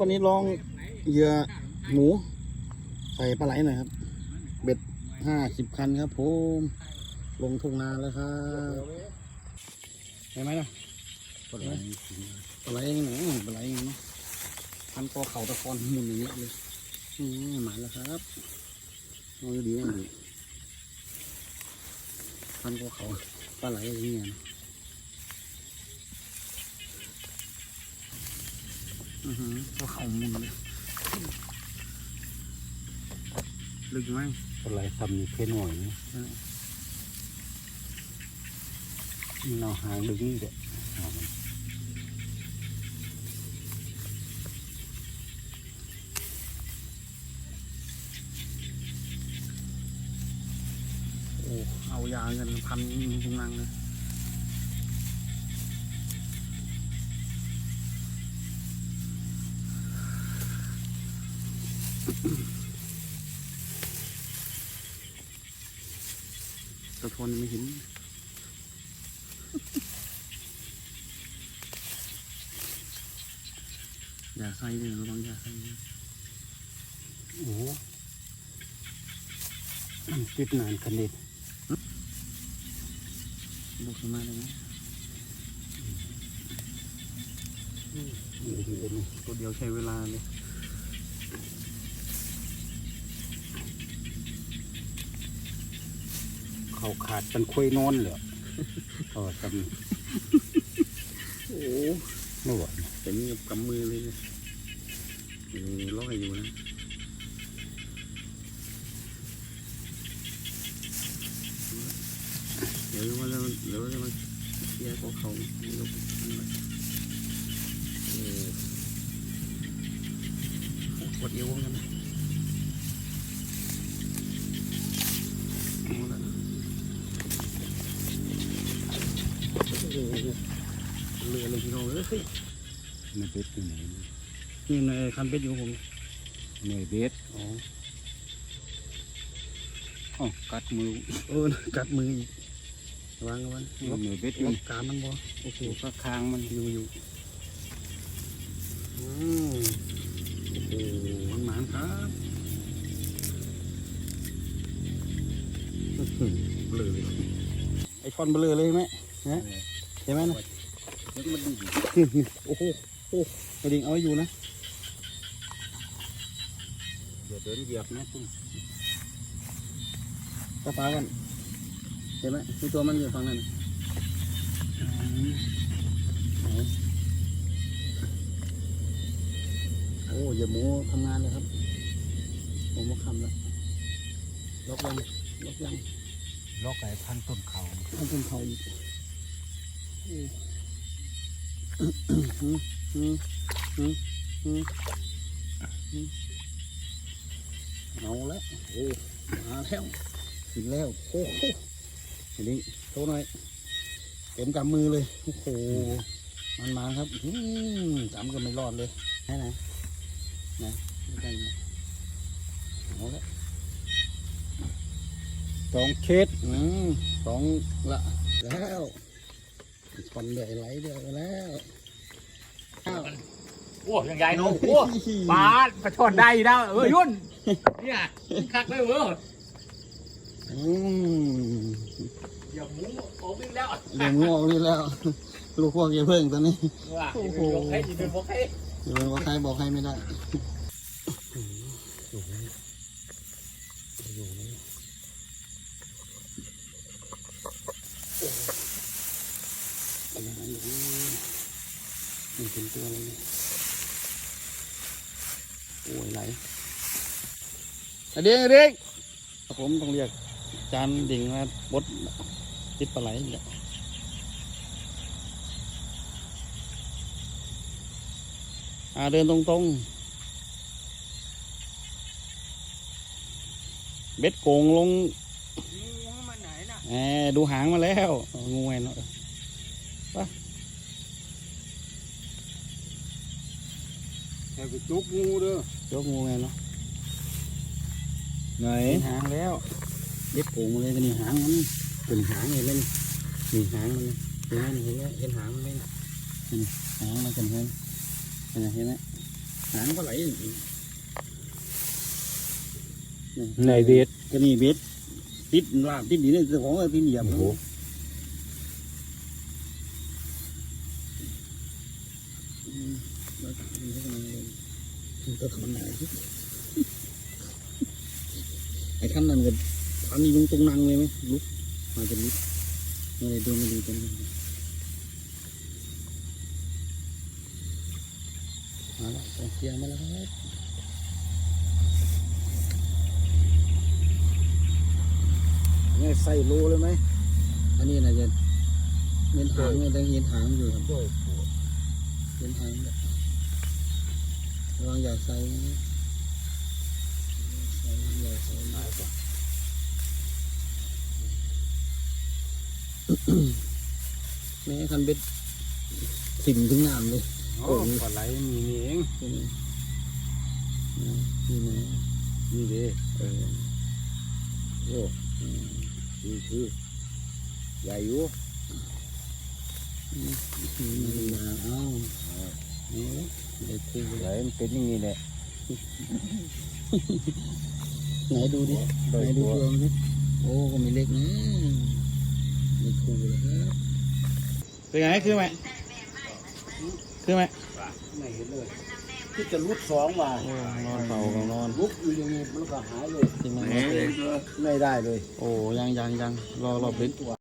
วันนี้ลองเหยื่อหมูใส่ปลาไหลหน่อยครับ เบ็ดห้าสิบคันครับผมลงทุ่งนาแล้วครับเห็นไหมล่ะปลาไหลปลาไหลเองหนูปลาไหลเองนาะพันคอเข่าตะกอนหมุนอย่างนี้เลยอืมหมาแล้วครับเอาดีเอาดีพันคอเข่าปลาไหลอย่างเงี้ย อือหือคอเข่าหมุนเลยลึกไหมปลาไหลทำนี่แค่หน่อยนะมันเอาหางดึงนี่เด็ดเอามันโอ้ เอายาเงินพันทุงนังเลย ตะทนไม่เห็นอย่าใส่เลยระวังอย่าใส่เลยโอ้โหติดนานกันเด็ดบุกขึ้นมาเลยนะนี่คือเป็นตัวเดียวใช้เวลาเลย เขาขาดเป็นคุยนอนเหรอเออจโอ้ำไม่ไหวเป็นกับกำมือเลยเนี่ยมีร้อยอยู่นะเดี๋ยวว่าเราเดี๋ยวเรามาเคลียร์ของเขาลงเออปวดเอวเหมือนกันนะเอาละโอ้โห เรือเลยพี่น้องเอ้ยในเบ็ดอยู่ไหนนี่ในคันเป็ดอยู่ของผมในเบ็ดอ๋ออ๋อกัดมือเออกัดมืออีกวางเอาไว้ล็อกในเบ็ดอยู่กามันบ่โอเคก็คางมันอยู่อยู่อืมโอ้โหมันหมานครับเบลอเลยไอช่อนเบลอเลยใช่ไหมนะเห็นไหมนะ มันดีโอ้โหโอ้โหกระดิ่งเอาไว้อยู่นะเดี๋ยวเดินเหยียบนะตุ้งตาปลากันเห็นไหมมีตัวมันอยู่ฝั่งนั้นอืมไหนโอ้อย่าหมูทำงานเลยครับผมมาคำแล้วล็อกยังล็อกยังล็อกไอ้พันต้นเขาให้เป็นเขาอีก เอาละโอ้มาแล้วถึงแล้วโอ้โหอันนี้โชว์หน่อยเต็มกำมือเลยโอ้โหมันมาครับอืมจำก็ไม่รอดเลยไหนไหนไหนไม่ได้ไหมเอาละสองเคสอืมสองละแล้ว คอนใหญ่ไหลเดียวแล้วอ้าวโอ้ยังใหญ่เนอะโอ้ปลาปลาช่อนได้แล้วเออยุ่นเนี่ยคักเลยเอออืมอย่าหมูออกวิ่งแล้วเดี๋ยวงูออกนี่แล้ว ลูกพวกอย่าเพิ่งตอนนี้ว่าอย่าไปบอกให้อย่าไปบอกให้อย่าไปบอกใครบอกใครไม่ได้มัน เป็นตัวอะไรเนี่ยโอ้ยไหลอะเด็กอะเด็กผมต้องเรียกจานดิ่งมาบดติดปลาไหลเนี่ยอ่าเดินตรงๆ เบ็ดโกงลงงูมันไหนน่ะแหมดูหางมาแล้วเอางูไงเนาะ ให้ไปจุกงูเด้อยกงูไงเนาะไหนเห็นหางแล้วเบ็ดโกงมาเลยกันนี่หางมันเป็นหางเลยเล่นนี่หางมันเห็นไหมนี่เห็นไหมเห็นหางมันไหมนี่หางมันกันเห็นเห็นไหมเห็นไหมหางปลาไหลในเวียดก็นี่เบ็ดติดลาบติดดีเนี่ยเจ้าของเอาติดเหยียบโอ้โหอืมแล้ว ก็มันก็มันเลยมันก็ทำไหนไอ้ขั้นนั้นก็ทันยุงตรงนังเลยไหมลุกมาจะลุกอะไรดนไม่ดีจังมาแล้วเสียงมาแล้วครับนี่ใส่โลเลยไหมอันนี้น่าจะเห็นหางเนี่ยได้เห็นหางอยู่ครับเห็นหางแบบ ระวังอย่าใส่นะใส่อย่าใส่มากกว่าแม่คันเบ็ดถิ่มถึงน้ำเลยโอ้ปลาไหลมีนี่เองตัวนี้นะนี่นะนี่เด้เออโอ้อืมนี่คือใหญ่อยู่นี่มาเอ้านี่ เด็กคือใหญ่มันเป็นอย่างนี้แหละ ไหนดูดิโดไหนยดูตัวตัวมันดิโอ้ก็มีเล็กนะมีคูเลยครับเป็นไงคือไหมคือไหมไม่เห็นเลยที่จะรุดสองว่ะนอนเฝ้าก็นอนลุกอยู่อย่างนี้มันก็หายเลยจริงไหมไม่ได้เลย โอ้ยังยังยังรอรอเบ็ด